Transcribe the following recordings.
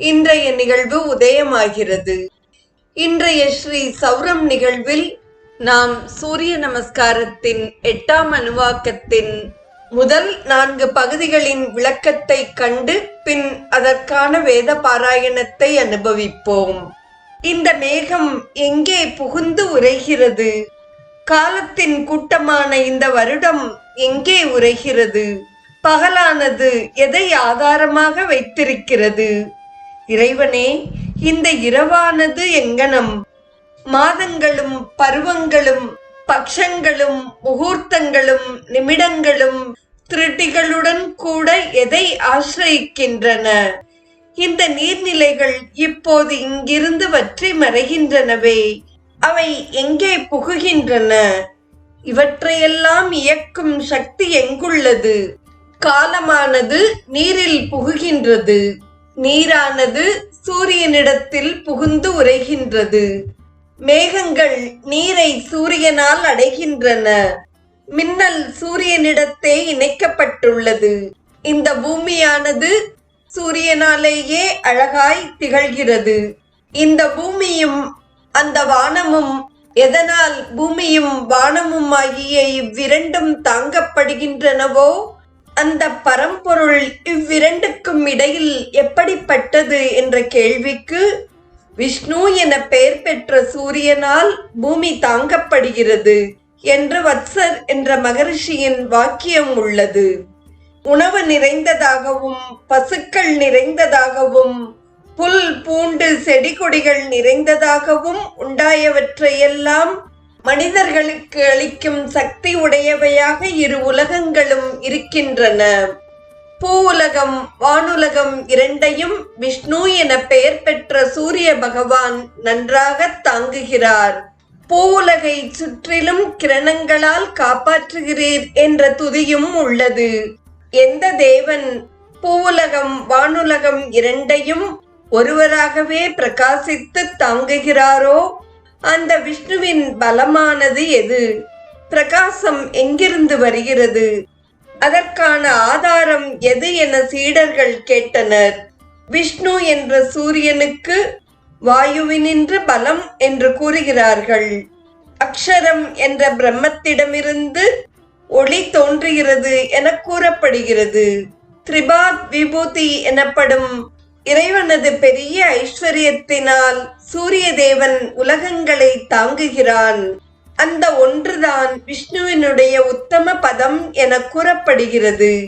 இன்றைய நிகழ்வு உதயமாகிறது. இன்றைய ஸ்ரீ சௌரம் நிகழ்வில் நாம் சூரிய நமஸ்காரத்தின் எட்டாம் அணுவாக்கத்தின் முதல் நான்கு பகுதிகளின் விளக்கத்தை கண்டு பின் அதற்கான வேத பாராயணத்தை அனுபவிப்போம். இந்த மேகம் எங்கே புகுந்து உரைகிறது காலத்தின் கூட்டமான இந்த வருடம் எங்கே உரைகிறது பகலானது எதை ஆதாரமாக வைத்திருக்கிறது? இறைவனே இந்த இரவானது எங்கனம்? மாதங்களும் பருவங்களும் பக்ஷங்களும் முகூர்த்தங்களும் நிமிடங்களும் திருட்டிகளுடன் கூட எதை ஆசிரயிக்கின்றன? இந்த நீர்நிலைகள் இப்போது இங்கிருந்து வற்றி மறைகின்றனவே. அவை எங்கே புகுகின்றன? இவற்றையெல்லாம் இயக்கும் சக்தி எங்குள்ளது? காலமானது நீரில் புகுகின்றது. நீரானது சூரியனிடத்தில் புகுந்து உரைகின்றது மேகங்கள் நீரை சூரியனால் அடைகின்றன. மின்னல் சூரியனிடத்தே இணைக்கப்பட்டுள்ளது. இந்த பூமியானது சூரியனாலேயே அழகாய் திகழ்கிறது. இந்த பூமியும் அந்த வானமும் எதனால் பூமியும் வானமும் ஆகிய இவ்விரண்டும் தாங்கப்படுகின்றனவோ? அந்த பரம்பொருள் இவ்விரண்டுக்கும் இடையில் எப்படிப்பட்டது என்ற கேள்விக்கு விஷ்ணு என பெயர் பெற்ற சூரியனால் பூமி தாங்கப்படுகிறது என்று வத்சர் என்ற மகரிஷியின் வாக்கியம் உள்ளது. உணவு நிறைந்ததாகவும் பசுக்கள் நிறைந்ததாகவும் புல் பூண்டு செடி கொடிகள் நிறைந்ததாகவும் உண்டாயவற்றையெல்லாம் மனிதர்களுக்கு அளிக்கும் சக்தி உடையவையாக இரு உலகங்களும் இருக்கின்றன. பூ உலகம் வானுலகம் இரண்டையும் விஷ்ணு என பெயர் பெற்ற சூரிய பகவான் நன்றாக தாங்குகிறார். பூவுலகை சுற்றிலும் கிரணங்களால் காப்பாற்றுகிறீர் என்ற துதியும் உள்ளது. எந்த தேவன் பூவுலகம் வானுலகம் இரண்டையும் ஒருவராகவே பிரகாசித்து தாங்குகிறாரோ அந்த விஷ்ணுவின் பலமானது எது? பிரகாசம் எங்கிருந்து வருகிறது? அதற்கான ஆதாரம் எது என சீடர்கள் கேட்டனர். விஷ்ணு என்ற சூரியனுக்கு வாயுவினின்று பலம் என்று கூறுகிறார்கள். அக்ஷரம் என்ற பிரம்மத்திடமிருந்து ஒளி தோன்றுகிறது என கூறப்படுகிறது. திரிபாத் விபூதி எனப்படும் இறைவனது பெரிய ஐஸ்வர்யத்தினால் சூரிய தேவன் உலகங்களை தாங்குகிறான். அந்த ஒன்றுதான் விஷ்ணுவினுடைய உத்தம பதம் என கூறப்படுகிறது.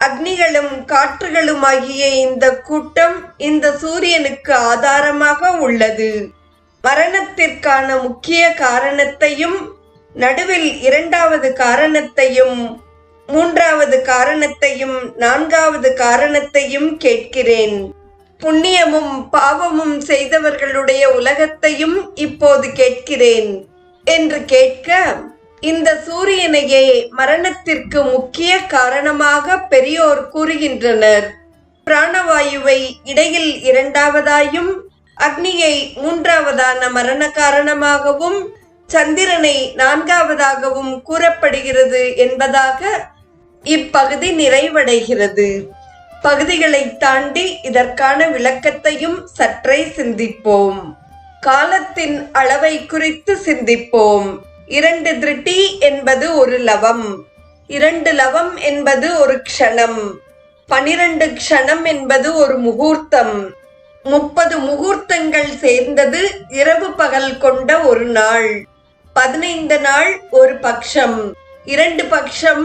அக்னிகளும் காற்றுகளுமாகிய இந்த கூட்டம் இந்த சூரியனுக்கு ஆதாரமாக உள்ளது. மரணத்திற்கான முக்கிய காரணத்தையும் நடுவில் இரண்டாவது காரணத்தையும் மூன்றாவது காரணத்தையும் நான்காவது காரணத்தையும் கேட்கிறேன். புண்ணியமும் பாவமும் செய்தவர்களுடைய உலகத்தையும் இப்போது கேட்கிறேன். என்று கேட்க இந்த சூரியனையே மரணத்திற்கு முக்கிய காரணமாக பெரியோர் கூறுகின்றனர். பிராணவாயுவை இடையில் இரண்டாவதாயும் அக்னியை மூன்றாவதான மரண காரணமாகவும் சந்திரனை நான்காவதாகவும் கூறப்படுகிறது என்பதாக இப்பகுதி நிறைவடைகிறது. பகுதிகளை தாண்டி இதற்கான விளக்கத்தையும் சற்றே சிந்திப்போம். காலத்தின் அளவை குறித்து சிந்திப்போம். இரண்டு திருட்டி என்பது ஒரு லவம். இரண்டு லவம் என்பது ஒரு க்ஷணம். பனிரெண்டு க்ஷணம் என்பது ஒரு முகூர்த்தம். முப்பது முகூர்த்தங்கள் சேர்ந்தது இரவு பகல் கொண்ட ஒரு நாள். பதினைந்து நாள் ஒரு பக்ஷம். இரண்டு பக்ஷம்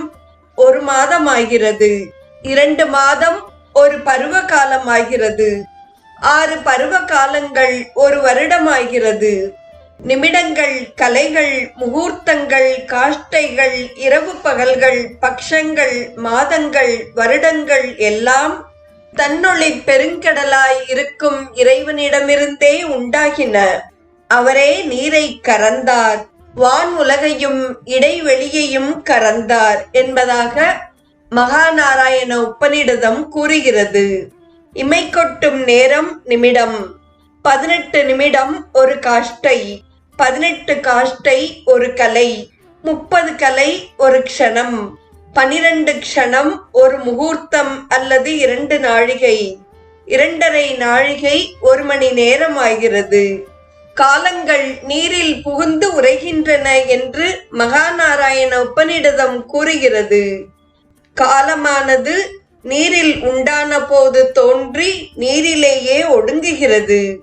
ஒரு மாதம் ஆகிறது இரண்டு மாதம் ஒரு பருவ காலம் ஆகிறது ஆறு பருவ காலங்கள் ஒரு வருடமாகிறது. நிமிடங்கள் கலைகள் முகூர்த்தங்கள் காஷ்டைகள் இரவு பகல்கள் பக்ஷங்கள் மாதங்கள் வருடங்கள் எல்லாம் தன்னொளி பெருங்கடலாய் இருக்கும் இறைவனிடமிருந்தே உண்டாகின. அவரே நீரை கறந்தார். வான் உலகையும் இடைவெளியையும் கறந்தார் என்பதாக மகாநாராயண உபநிடதம் கூறுகிறது. இமை கொட்டும் நேரம் நிமிடம். பதினெட்டு நிமிடம் ஒரு காஷ்டை. பதினெட்டு காஷ்டை ஒரு கலை. முப்பது கலை ஒரு க்ஷணம். பனிரெண்டு க்ஷணம் ஒரு முகூர்த்தம் அல்லது இரண்டு நாழிகை. இரண்டரை நாழிகை ஒரு மணி நேரம் ஆகிறது காலங்கள் நீரில் புகுந்து உரைகின்றன என்று மகாநாராயண உபநிடதம் கூறுகிறது. காலமானது நீரில் உண்டான போது தோன்றி நீரிலேயே ஒடுங்குகிறது.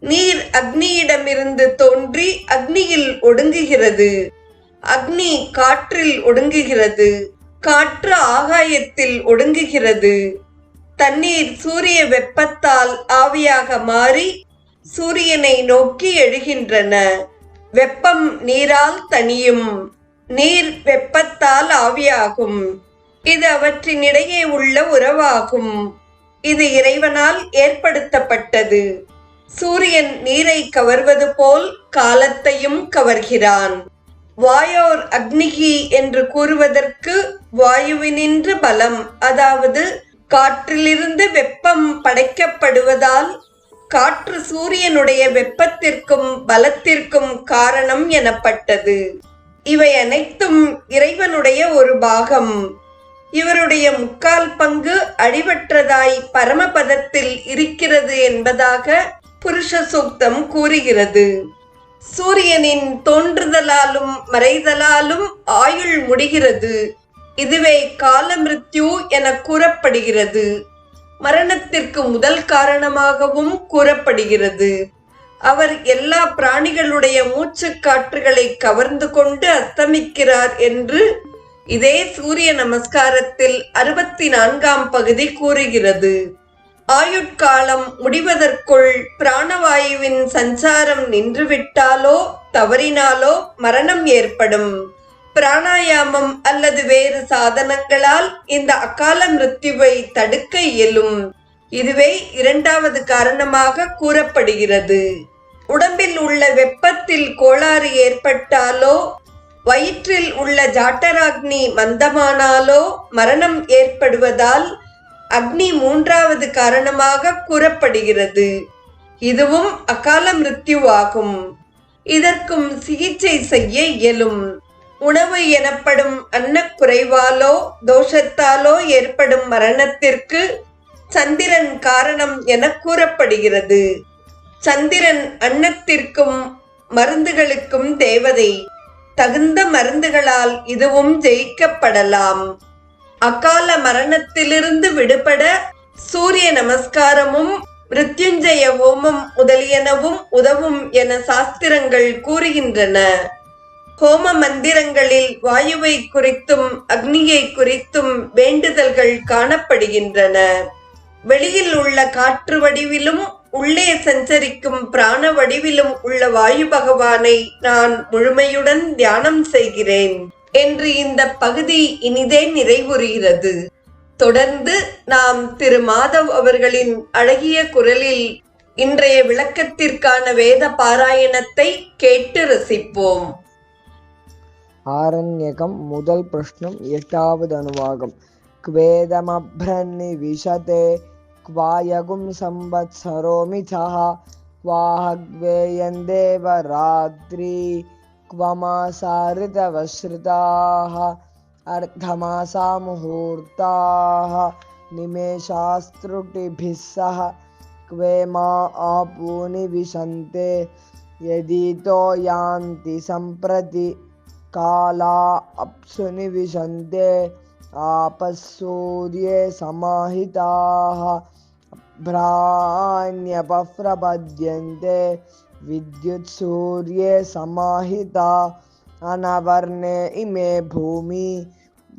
நீர் அக்னியிடமிருந்து தோன்றி அக்னியில் ஒடுங்குகிறது. அக்னி காற்றில் ஒடுங்குகிறது. காற்று ஆகாயத்தில் ஒடுங்குகிறது. தண்ணீர் சூரிய வெப்பத்தால் ஆவியாக மாறி சூரியனை நோக்கி எழுகின்றன. வெப்பம் நீரால் தனியும் நீர் வெப்பத்தால் ஆவியாகும். இது அவற்றினிடையே உள்ள உறவாகும். இது இறைவனால் ஏற்படுத்தப்பட்டது. சூரியன் நீரை கவர்வது போல் காலத்தையும் கவர்கிறான். வாயோர் அக்னிகி என்று கூறுவதற்கு வாயுவினின்று பலம் அதாவது காற்றிலிருந்து வெப்பம் படைக்கப்படுவதால் காற்று சூரியனுடைய வெப்பத்திற்கும் பலத்திற்கும் காரணம் எனப்பட்டது. இவை அனைத்தும் இறைவனுடைய ஒரு பாகம். இவருடைய முக்கால் பங்கு அழிவற்றதாய் பரமபதத்தில் இருக்கிறது என்பதாக புருஷ சூக்தம் கூறுகிறது. சூரியனின் தோன்றுதலாலும் மறைதலாலும் ஆயுள் முடிகிறது. இதுவே காலமிருத்யு என கூறப்படுகிறது. மரணத்திற்கு முதல் காரணமாகவும் கூறப்படுகிறது. அவர் எல்லா பிராணிகளுடைய மூச்சு காற்றுகளை கவர்ந்து கொண்டு அஸ்தமிக்கிறார் என்று இதே சூரிய நமஸ்காரத்தில் அறுபத்தி நான்காம் பகுதி கூறுகிறது. ஆயுட்காலம் முடிவதற்குள் பிராணவாயுவின் சஞ்சாரம் நின்றுவிட்டாலோ தவறினாலோ மரணம் ஏற்படும். பிராணாயாமம் அல்லது வேறு சாதனங்களால் இந்த அகால மிருத்யுவை தடுக்க இயலும். இதுவே இரண்டாவது காரணமாக கூறப்படுகிறது. உடம்பில் உள்ள வெப்பத்தில் கோளாறு ஏற்பட்டாலோ வயிற்றில் உள்ள ஜாட்டராக்னி மந்தமானாலோ மரணம் ஏற்படுவதால் அக்னி மூன்றாவது காரணமாக கூறப்படுகிறது. இதுவும் அகால மிருத்யுவாகும். இதற்கும் சிகிச்சை செய்ய இயலும். உணவு எனப்படும் அன்னக்குறைவாலோ தோஷத்தாலோ ஏற்படும் மரணத்திற்கு சந்திரன் காரணம் என கூறப்படுகிறது. சந்திரன் அன்னத்திற்கும் மருந்துகளுக்கும் தேவதை. தகுந்த மருந்துகளால் இதுவும் ஜெயிக்கப்படலாம். அகால மரணத்திலிருந்து விடுபட சூரிய நமஸ்காரமும் மிருத்யுஞ்சய ஹோமம் முதலியனவும் உதவும் என சாஸ்திரங்கள் கூறுகின்றன. ஹோம மந்திரங்களில் வாயுவை குறித்தும் அக்னியை குறித்தும் வேண்டுதல்கள் காணப்படுகின்றன. வெளியில் உள்ள காற்று வடிவிலும் உள்ளே சஞ்சரிக்கும் பிராண வடிவிலும் உள்ள வாயு பகவானை நான் முழுமையுடன் தியானம் செய்கிறேன் என்று இந்த பகுதி இனிதே நிறைவுறுகிறது. தொடர்ந்து நாம் திரு மாதவ் அவர்களின் அழகிய குரலில் இன்றைய விளக்கத்திற்கான வேத பாராயணத்தை கேட்டு ரசிப்போம். ஆரண்யகம் முதல் பிரஷ்னம் எட்டாவது அணுவாகும் குவேதமப்ரன்னி விஷதே क्वायगुं संवत्सरोमिथः क्वाहग्वेयं देवरात्रि क्वमासाऋतवश्रिताः अर्धमासा मुहूर्ताः निमेषास्त्रुटिभिः सह क्वे मा आपूनि विशन्ते यदितो यान्ति सम्प्रति काला अप्सु निविशन्ते आपः सूर्ये समाहिताः भ्राण्यपः प्रपद्यन्ते विद्युत्सूर्ये समाहिता अनवर्णे इमे भूमि।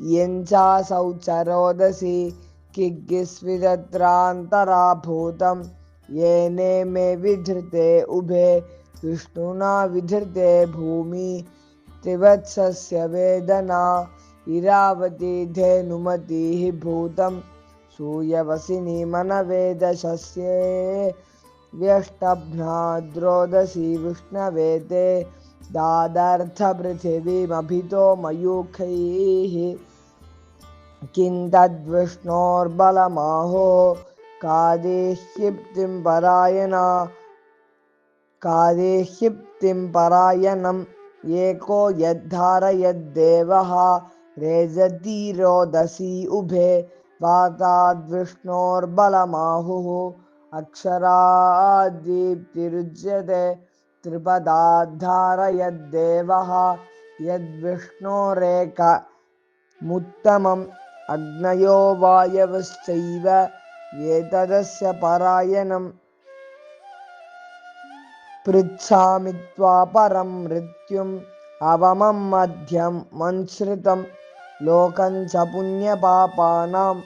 यञ्चासौ च रोदसी किग्गिस्विदत्रान्तराभूतं। येने मे विधृते उभे, विष्णुना विधृते भूमि। त्रिवत्सस्य वेदना इरावती धेनुमतिः भूतं सूयवसिनि मनवेदशस्ये व्यष्टभ्नाद्रोदसी विष्णवे ते दादर्थपृथिवीमभितो मयूखैः किं तद्विष्णोर्बलमाहो कादेह्यप्तिं परायणा कादेह्यप्तिं परायणम् एको यद्धारयद्देवः रेजति रोदसी उभे वाताद्विष्णोर्बलमाहुः। अक्षरादीप्तिरुज्यते त्रिपदाद्धारयद्देवः यद्विष्णोरेक मुत्तमम् अग्नयो वायवश्चैव एतदस्य परायणम्। पृच्छामि त्वापरं मृत्युम् अवमं मध्यं मन्श्रितं लोकं च पुण्यपापानाम्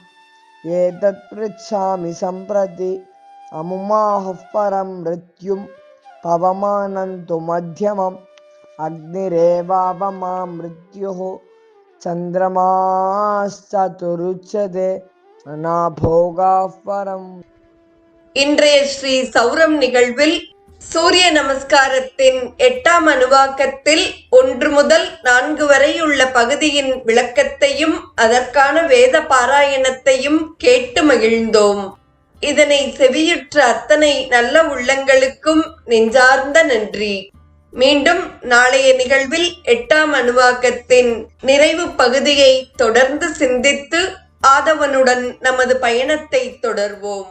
एतत् पृच्छामि सम्प्रति अमुमाहुः परं मृत्युं पवमानन्तु मध्यमम् अग्निरेवावमा मृत्युः चन्द्रमाश्चतुरुच्यते अनाभोगाः परम् இன்றைய ஸ்ரீ சௌரம் நிகழ்வில் சூரிய நமஸ்காரத்தின் எட்டாம் அணுவாக்கத்தில் ஒன்று முதல் நான்கு வரை உள்ள பகுதியின் விளக்கத்தையும் அதற்கான வேத பாராயணத்தையும் கேட்டு மகிழ்ந்தோம். இதனை செவியுற்ற அத்தனை நல்ல உள்ளங்களுக்கும் நெஞ்சார்ந்த நன்றி. மீண்டும் நாளைய நிகழ்வில் எட்டாம் அணுவாக்கத்தின் நிறைவு பகுதியை தொடர்ந்து சிந்தித்து ஆதவனுடன் நமது பயணத்தை தொடர்வோம்.